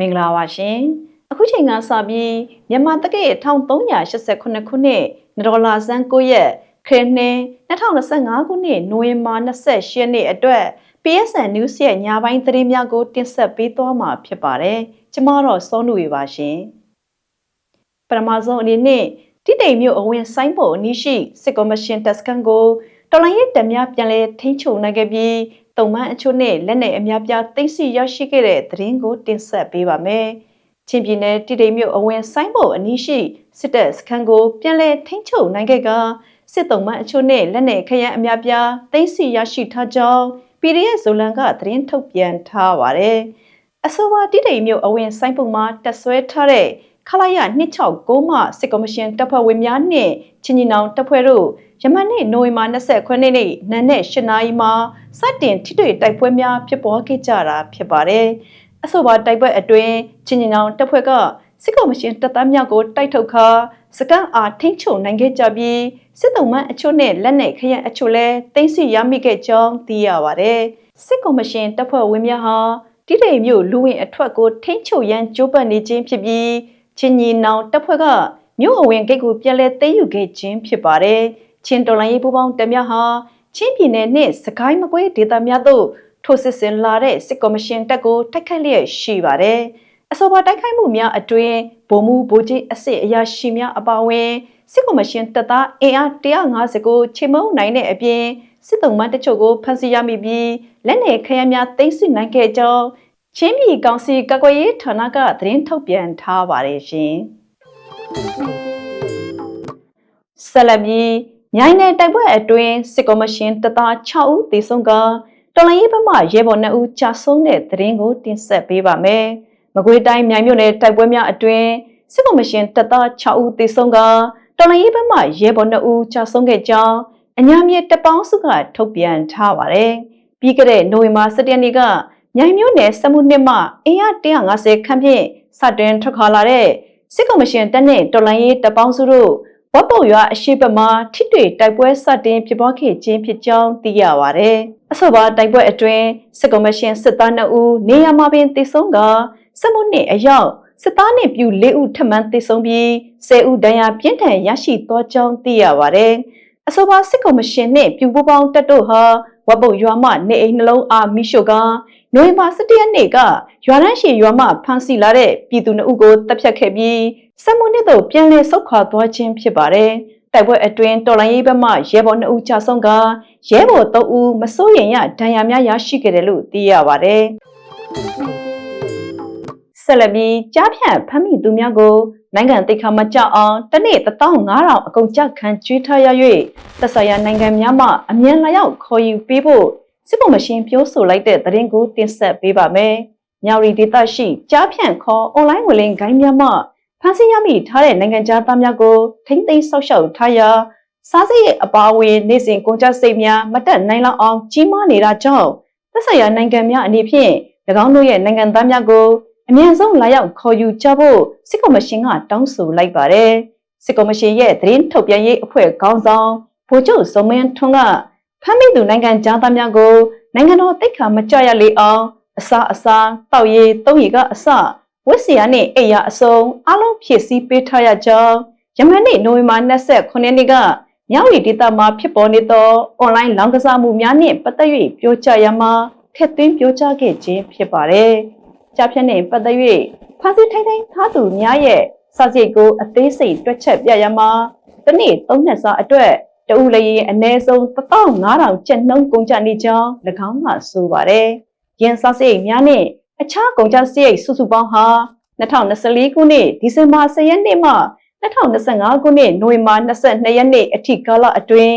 မင်္ဂလာပါရှင်အခုချိန်ကစပြီးမြန်မာတက္ကရာ1389ခုနှစ်ဒေါ်လာစန်း9ရက်ခရစ်နှစ်2025ခုနှစ်နိုဝင်ဘာ28ရက်နေ့အတွက် PSN News ရဲ့ညပိုင်းသတင်းများကို တင်ဆက်ပေးသွားမှာဖြစ်ပါတယ်ကျမတော့စောနုရပါရှင်ပထမဆုံးအနေနဲ့တိတိမ်မြို့အဝင်ဆိုင်ဖို့အနီးရှိစစ်ကော်မရှင်တက်စကန်ကိုတော်လိုင်းရဲ့တများပြန်လဲထိန်းချုပ်နိုင်ခဲ့ပြီး တုံမှန်အချို့နဲ့လက်နယ်အများပြားသိသိရရှိခဲ့တဲ့သတင်းကိုတင်ဆက်ပေးပါမယ်။ချင်းပြည်နယ်တိတိမ်မြို့အဝင်ဆိုင်ဖို့အနီးရှိစစ်တပ်စခန်းကိုပြန်လဲထိန်းချုပ်နိုင်ခဲ့ကစစ်တုံမှန်အချို့နဲ့လက်နယ်ခရမ်းအများပြားသိသိရရှိထားကြောင်း PDF ဇိုလန်ကသတင်းထုတ်ပြန်ထားပါတယ်။အဆိုပါတိတိမ်မြို့အဝင်ဆိုင်ပုံမှာတက်ဆွဲထားတဲ့ခလာရ269မှစစ်ကော်မရှင်တပ်ဖွဲ့ဝင်များနှင့်ချင်းညီနောင်တပ်ဖွဲ့တို့ ယမန်နေ့နိုဝင်ဘာ29ရက်နေ့နံနက်8နာရီမှာစတင်ထိတွေ့တိုက်ပွဲများဖြစ်ပွားခဲ့ကြတာဖြစ်ပါတယ်။အဆိုပါတိုက်ပွဲအတွင်းချင်းညီနောင်တပ်ဖွဲ့ကစစ်ကော်မရှင်တပ်သားများကိုတိုက်ထုတ်ခါစကန်အားထိန်းချုပ်နိုင်ခဲ့ကြပြီးစစ်တုံးမအချို့နဲ့လက်နက်ခရက်အချို့လည်းတင်းစီရမိခဲ့ကြောင်းသိရပါတယ်။စစ်ကော်မရှင်တပ်ဖွဲ့ဝင်များဟာတိတိမ်မြို့လူဝင်အထွက်ကိုထိန်းချုပ်ရန်ကြိုးပမ်းနေခြင်းဖြစ်ပြီးချင်းညီနောင်တပ်ဖွဲ့ကမြို့အဝင်ဂိတ်ကိုပြန်လည်သိမ်းယူခဲ့ခြင်းဖြစ်ပါတယ်။ ချင်းတော်လိုင်းရေးပူးပေါင်းတပ်များဟာချင်းပြည်နယ်နှင့်စကိုင်းမကွေးဒေသများသို့ထိုးစစ်ဆင်လာတဲ့စစ်ကော်မရှင်တပ်ကိုတိုက်ခိုက်လျက်ရှိပါတယ်။အဆိုပါတိုက်ခိုက်မှုများအတွင်းဗိုလ်မှူးဗိုလ်ကြီးအစ်စ်အရာရှိများအပါအဝင်စစ်ကော်မရှင်တပ်သားအင်အား150ကိုချေမုံနိုင်တဲ့အပြင်စစ်တုံးမတချို့ကိုဖမ်းဆီးရမိပြီးလက်နက်ခရမ်းများသိမ်းဆည်းနိုင်ခဲ့ကြောင်းချင်းပြည်ကောင်စီကကွယ်ရေးဌာနကသတင်းထုတ်ပြန်ထားပါတယ်ရှင်။ဆလဘီ မြိုင်နယ်တိုက်ပွဲအတွင်းစစ်ကော်မရှင်တပ်သား6ဦးသေဆုံးကတော်လိုင်းရေးဘက်မှရဲဘော်2ဦးကြာဆုံးတဲ့သတင်းကိုတင်ဆက်ပေးပါမယ်။မကွေးတိုင်းမြိုင်မြို့နယ်တိုက်ပွဲများအတွင်းစစ်ကော်မရှင်တပ်သား6ဦးသေဆုံးကတော်လိုင်းရေးဘက်မှရဲဘော်2ဦးကြာဆုံးခဲ့ကြောင်းအညာမြေတပေါင်းစုကထုတ်ပြန်ထားပါတယ်။ပြီးခဲ့တဲ့နိုဝင်ဘာ17ရက်နေ့ကမြိုင်မြို့နယ်စမှုနှစ်မှအင်အား150ခန့်ဖြင့်စတင်ထွက်ခွာလာတဲ့စစ်ကော်မရှင်တပ်နဲ့တော်လိုင်းရေးတပေါင်းစုတို့ ဝတ်ပုံရွာအရှိတ်မှာထိတွေ့တိုက်ပွဲစတင်ဖြစ်ပွားခဲ့ခြင်းဖြစ်ကြောင်းသိရပါဗျ။အဆိုပါတိုက်ပွဲအတွင်းစစ်ကော်မရှင်စစ်သား2ဦးနေရာမှာပင်သေဆုံးကစမှုနှစ်အယောက်စစ်သားနှင့်ပြူ၄ဦးထပ်မံသေဆုံးပြီး10ဦးဒဏ်ရာပြင်းထန်ရရှိသောကြောင်းသိရပါဗျ။အဆိုပါစစ်ကော်မရှင်နှင့်ပြူပူပေါင်းတပ်တို့ဟာဝတ်ပုံရွာမှနေအိမ်နှလုံးအားမိရှို့က နိုဝင်ဘာ17ရက်နေ့ကရွာတန်းရှိရွာမှဖမ်းဆီးလာတဲ့ပြည်သူနှုတ်ကိုတပ်ဖြတ်ခဲ့ပြီးစက်မှုနှစ်သို့ပြန်လည်ဆုတ်ခွာသွားခြင်းဖြစ်ပါတယ်။တိုက်ပွဲအတွင်းတော်လိုင်းရေးဘက်မှရဲဘော်2ဦးကြာဆုံးကရဲဘော်3ဦးမစိုးရိမ်ရဒဏ်ရာများရရှိခဲ့တယ်လို့သိရပါတယ်။ဆက်လက်ပြီးကြားဖြန့်ဖမ်းမိသူများကိုနိုင်ငံတိတ်ခါမကြအောင်တနေ့15000အကုန်ကြခံကျွေးထားရ၍သက်ဆိုင်ရာနိုင်ငံများမှအမြန်လာရောက်ခေါ်ယူပေးဖို့ စစ်ပုံမရှင်ပြောဆိုလိုက်တဲ့သတင်းကိုတင်ဆက်ပေးပါမယ်။မြောက်ရီဒေသရှိကြားဖြန့်ခေါ်အွန်လိုင်းဝယ်လင်းဂိုင်းများမှဖန်ဆီးရမိထားတဲ့နိုင်ငံသားသားများကိုထိမ့်သိမ်းဆောက်ရှောက်ထားရာစားစရိတ်အပါအဝင်နေစဉ်ကုန်ကျစရိတ်များမတက်နိုင်လောက်အောင်ကြီးမားနေတာကြောင့်သက်ဆိုင်ရာနိုင်ငံများအနေဖြင့်၎င်းတို့ရဲ့နိုင်ငံသားများကိုအမြန်ဆုံးလာရောက်ခေါ်ယူကြဖို့စစ်ကော်မရှင်ကတောင်းဆိုလိုက်ပါတယ်။စစ်ကော်မရှင်ရဲ့သတင်းထုတ်ပြန်ရေးအဖွဲ့ခေါင်းဆောင်ဗိုလ်ချုပ်စုံမင်းထွန်းက ဖမ်းမိသူနိုင်ငံသားများကိုနိုင်ငံတော်တိတ်ခါမကြရလေအောင်အစာအစာတောက်ရည်တုံးရည်ကအစဝစ်စီယာနဲ့အိယာအစုံအလုံးဖြည့်ဆည်းပေးထားရကြောင်းယမန်နေ့နိုဝင်ဘာ29ရက်နေ့ကမြောက်ရီဒေသမှာဖြစ်ပေါ်နေသောအွန်လိုင်းလောင်းကစားမှုများနှင့်ပတ်သက်၍ပြောကြားရမှာထက်သွင်းပြောကြားခဲ့ခြင်းဖြစ်ပါတယ်။ကြားဖြတ်နှင့်ပတ်သက်၍ဖာစီထိုင်ထိုင်ထားသူများရဲ့စာစိတ်ကိုအသေးစိတ်တွက်ချက်ပြရမှာဒီနေ့သုံးနှစ်စာအတွက် တဦးလည်းအနည်းဆုံး15000ကျပ်နှုန်းကုန်ကျနေကြောင်း၎င်းကဆိုပါတယ်။ရင်းစာစိတ်များနဲ့အခြားကုန်ကျစရိတ်စုစုပေါင်းဟာ2024ခုနှစ်ဒီဇင်ဘာ10ရက်နေ့မှ2025ခုနှစ်နိုဝင်ဘာ22ရက်နေ့အထိကာလအတွင်း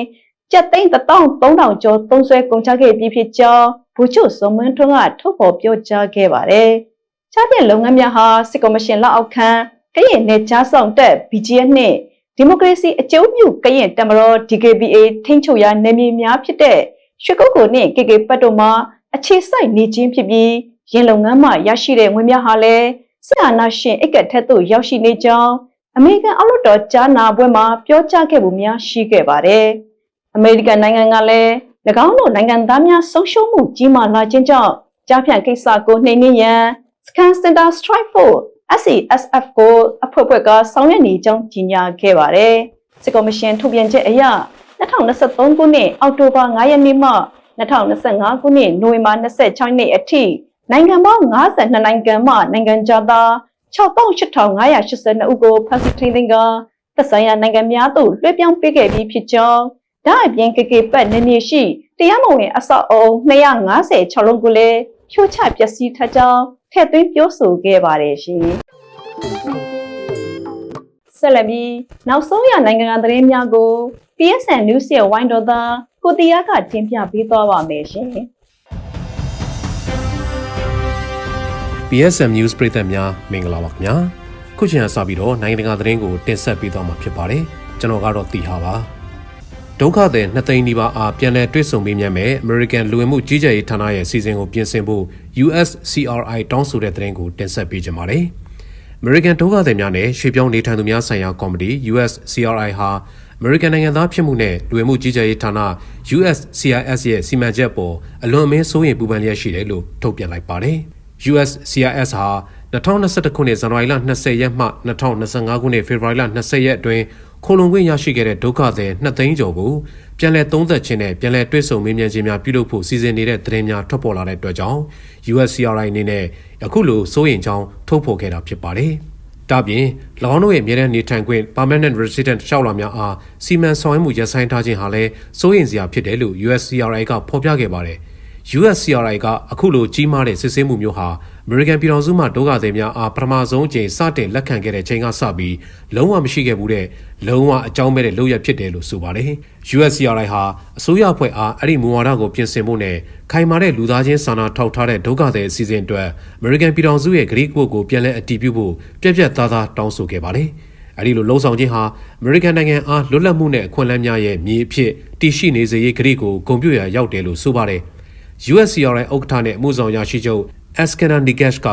ကျပ်သိန်း13000ကျော်သုံးစွဲကုန်ကျခဲ့ပြီးဖြစ်ကြောင်းဘူချုပ်စုံမန်းထွန်းကထုတ်ဖော်ပြောကြားခဲ့ပါတယ်။ချပြလုပ်ငန်းများဟာစစ်ကော်မရှင်လက်အောက်ခံကရင်နယ်ကြားဆောင်တက် BGF နှင့် ဒီမိုကရေစီအကျိုးပြုကရင်တမတော် DKBA ထိန်းချုပ်ရာနယ်မြေများဖြစ်တဲ့ရွှေကုတ်ကိုနှင့် KK ပတ်တို့မှာအခြေစိုက်နေခြင်းဖြစ်ပြီးရင်းလုပ်ငန်းမှရရှိတဲ့ငွေများဟာလည်းစစ်အာဏာရှင်အိတ်ကက်ထက်သို့ရောက်ရှိနေကြောင်းအမေရိကန်အောက်လွှတ်တော်ကြားနာပွဲမှာပြောကြားခဲ့မှုများရှိခဲ့ပါတယ်။အမေရိကန်နိုင်ငံကလည်း၎င်းတို့နိုင်ငံသားများဆုံးရှုံးမှုကြီးမားလာခြင်းကြောင့်ကြားဖြန့်ကိစ္စကိုနှိမ်နင်းရန် Scan Center Strike Force SCSF ကိုအဖွဲ့ဖွဲ့ကဆောင်ရွက်နေကြောင်းကြေညာခဲ့ပါတယ်။စစ်ကော်မရှင်ထုတ်ပြန်ချက်အရ2023ခုနှစ်အောက်တိုဘာ9ရက်နေ့မှ2025ခုနှစ်နိုဝင်ဘာ26ရက်နေ့အထိနိုင်ငံပေါင်း52နိုင်ငံမှနိုင်ငံခြားသား68,582ဦးကိုဖမ်းဆီးထိန်းသိမ်းကသက်ဆိုင်ရာနိုင်ငံများသို့လွှဲပြောင်းပေးခဲ့ပြီးဖြစ်ကြောင်းဒါအပြင် KK ပတ်နေနေရှိတရားမဝင်အဆောက်အုံ256လုံးကိုလည်းဖြိုချပျက်စီးထားကြောင်း ထည့်သွင်းပြောဆိုခဲ့ပါတယ်ရှင်။ဆက်လက်ပြီးနောက်ဆုံးရနိုင်ငံကသတင်းများကို PSN News ရဲ့ဝိုင်းတော်သားကိုတီယာကတင်ပြပေးသွားပါမယ်ရှင်။ BSM News ပရိသတ်များမင်္ဂလာပါခင်ဗျာခုချိန်ကစပြီးတော့နိုင်ငံတကာသတင်းကိုတင်ဆက်ပေးသွားမှာဖြစ်ပါတယ်ကျွန်တော်ကတော့တီဟာပါ ဒုက္ခသည်နှစ်သိန်းနီးပါးအားပြန်လည်တွေ့ဆုံမေးမြန်းမဲ့ American လူဝင်မှုကြီးကြပ်ရေးဌာနရဲ့စီစဉ်ကိုပြင်ဆင်ဖို့ USCRI တောင်းဆိုတဲ့သတင်းကိုတင်ဆက်ပေးကြပါမယ်။ American ဒုက္ခသည်များနဲ့ရွှေ့ပြောင်းနေထိုင်သူများဆိုင်ရာကော်မတီ USCRI ဟာ American နိုင်ငံသားဖြစ်မှုနဲ့လူဝင်မှုကြီးကြပ်ရေးဌာန USCIS ရဲ့စီမံချက်ပေါ်အလွန်အမင်းစိုးရိမ်ပူပန်လျက်ရှိတယ်လို့ထုတ်ပြန်လိုက်ပါတယ်။ USCIS ဟာ2021ခုနှစ်ဇန်နဝါရီလ20ရက်မှ2025ခုနှစ်ဖေဖော်ဝါရီလ20ရက်အတွင်း ခိုလုံခွင့်ရရှိခဲ့တဲ့ဒုက္ခသည်2သိန်းကျော်ကိုပြန်လည်သုံးသပ်ခြင်းနဲ့ပြန်လည်တွဲဆုံမေးမြန်းခြင်းများပြုလုပ်ဖို့စီစဉ်နေတဲ့သတင်းများထွက်ပေါ်လာတဲ့အတွက်ကြောင့် USCRI အနေနဲ့အခုလိုစိုးရိမ်ကြောင်းထုတ်ဖော်ခဲ့တာဖြစ်ပါတယ်။ဒါပြင်၎င်းတို့ရဲ့မြေတန်းနေထိုင်ခွင့် permanent resident ရှောက်လာများအားစီမံဆောင်ရွက်မှုရပ်ဆိုင်းထားခြင်းဟာလည်းစိုးရိမ်စရာဖြစ်တယ်လို့ USCRI ကဖော်ပြခဲ့ပါတယ်။ USCRI ကအခုလိုကြီးမားတဲ့စစ်ဆေးမှုမျိုးဟာ American ပြည်ထောင်စုမှဒုက္ခသည်များအားပထမဆုံးအကြိမ်စတင်လက်ခံခဲ့တဲ့ချိန်ကစပြီးလုံးဝမရှိခဲ့ဘူးတဲ့လုံးဝအကြောင်းမဲ့တဲ့လုပ်ရဖြစ်တယ်လို့ဆိုပါတယ်။ USCRI ဟာအစိုးရအဖွဲ့အားအဲ့ဒီမူဝါဒကိုပြင်ဆင်ဖို့နဲ့ခိုင်မာတဲ့လူသားချင်းစာနာထောက်ထားတဲ့ဒုက္ခသည်အစီအစဉ်အတွက် American ပြည်ထောင်စုရဲ့ဂရိကဝတ်ကိုပြန်လည်အတည်ပြုဖို့ပြက်ပြက်သားသားတောင်းဆိုခဲ့ပါတယ်။အဲဒီလိုလှုံ့ဆော်ခြင်းဟာ American နိုင်ငံအားလွတ်လပ်မှုနဲ့အခွင့်အလမ်းများရဲ့မြေအဖြစ်တည်ရှိနေစေရေးဂရိကိုဂုဏ်ပြုရာရောက်တယ်လို့ဆိုပါတယ်။ USCRI ဥက္ကဋ္ဌနဲ့အမှုဆောင်ရရှိချုပ် Askana Nikesh က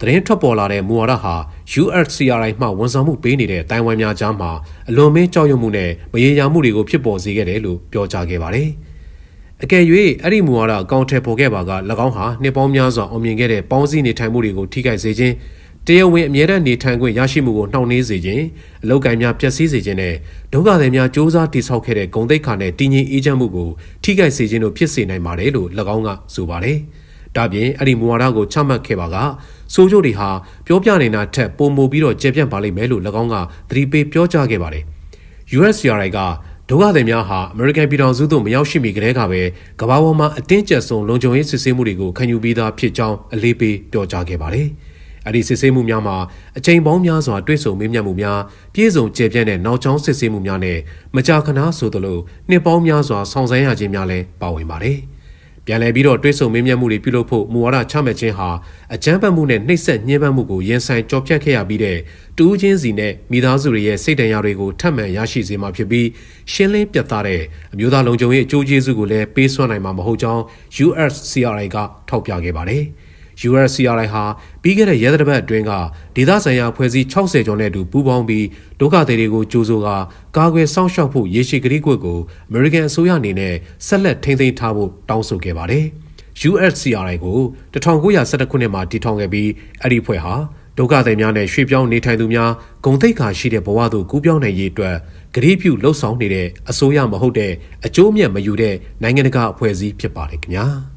သတင်းထွက်ပေါ်လာတဲ့မူဝါဒဟာ USCRI မှဝန်ဆောင်မှုပေးနေတဲ့တိုင်ဝမ်များကြားမှာအလွန်မင်းကြောက်ရွံ့မှုနဲ့မရေရာမှုတွေကိုဖြစ်ပေါ်စေခဲ့တယ်လို့ပြောကြားခဲ့ပါတယ်။အကယ်၍အဲ့ဒီမူဝါဒအကောင့်ထဲပေါ်ခဲ့ပါက၎င်းဟာနှစ်ပေါင်းများစွာအောင်မြင်ခဲ့တဲ့ပေါင်းစည်းနေထိုင်မှုတွေကိုထိခိုက်စေခြင်းတရားဝင်အမြဲတမ်းနေထိုင်ခွင့်ရရှိမှုကိုနှောင့်နှေးစေခြင်းအလောက်ကိုင်းများပျက်စီးစေခြင်းနဲ့ဒုက္ခသည်များစ조사တိဆောက်ခဲ့တဲ့ဂုံတိတ်ခါနဲ့တည်ငြိမ်အေးချမ်းမှုကိုထိခိုက်စေခြင်းတို့ဖြစ်စေနိုင်ပါတယ်လို့၎င်းကဆိုပါတယ်။ ဒါပြင်အဲ့ဒီမူဝါဒကိုချမှတ်ခဲ့ပါကစိုးကျိုးတွေဟာပြောပြနေတာထက်ပိုမိုပြီးတော့ကျေပြန့်ပါလိမ့်မယ်လို့၎င်းကသတိပေးပြောကြားခဲ့ပါတယ်။ USCRI ကဒုက္ခသည်များဟာ American ပြည်ထောင်စုသို့မရောက်ရှိမီကတည်းကပဲကမ္ဘာပေါ်မှာအတင်းကျပ်ဆုံးလုံခြုံရေးစစ်ဆေးမှုတွေကိုခံယူပြီးသားဖြစ်ကြောင်းအလေးပေးပြောကြားခဲ့ပါတယ်။အဲ့ဒီစစ်ဆေးမှုများမှာအချိန်ပေါင်းများစွာတွေ့ဆုံမေးမြန်းမှုများပြည်စုံကျေပြန့်တဲ့နောက်ကျောင်းစစ်ဆေးမှုများနဲ့မကြာခဏဆိုသလိုနှစ်ပေါင်းများစွာဆောင်ဆန်းရခြင်းများလည်းပါဝင်ပါတယ်။ ပြန်လည်ပြီးတော့တွေ့ဆုံမေးမြန်းမှုတွေပြုလုပ်ဖို့မူဝါဒချမှတ်ခြင်းဟာအကြမ်းဖက်မှုနဲ့နှိပ်စက်ညှဉ်းပန်းမှုကိုရင်ဆိုင်ကြော်ဖြတ်ခဲ့ရပြီးတဲ့တူးချင်းစီနဲ့မိသားစုတွေရဲ့စိတ်တရားတွေကိုထပ်မံရရှိစေမှာဖြစ်ပြီးရှင်းလင်းပြတ်သားတဲ့အမျိုးသားလုံခြုံရေးအကျိုးကျေးဇူးကိုလည်းပေးစွမ်းနိုင်မှာမဟုတ်ကြောင်း USCRI ကထောက်ပြခဲ့ပါတယ်။ USCRI ဟာပြီးခဲ့တဲ့ရဲတပ်ပတ်အတွင်းကဒေသဆိုင်ရာဖွဲ့စည်း60ကျော်နဲ့အတူပူးပေါင်းပြီးဒုက္ခသည်တွေကိုကြိုးဆိုကာကာကွယ်စောင့်ရှောက်ဖို့ရေရှည်ကတိကွက်ကို American အစိုးရအနေနဲ့ဆက်လက်ထိန်းသိမ်းထားဖို့တောင်းဆိုခဲ့ပါတယ်။ USCRI ကို1912ခုနှစ်မှာတည်ထောင်ခဲ့ပြီးအဲ့ဒီဖွဲ့ဟာဒုက္ခသည်များနဲ့ရွှေ့ပြောင်းနေထိုင်သူများဂုံတိတ်ခါရှိတဲ့ဘဝသို့ကူးပြောင်းနိုင်ရေးအတွက်ဂရိပြုလှုပ်ဆောင်နေတဲ့အစိုးရမဟုတ်တဲ့အကျိုးမြတ်မယူတဲ့နိုင်ငံတကာအဖွဲ့အစည်းဖြစ်ပါတယ်ခင်ဗျာ။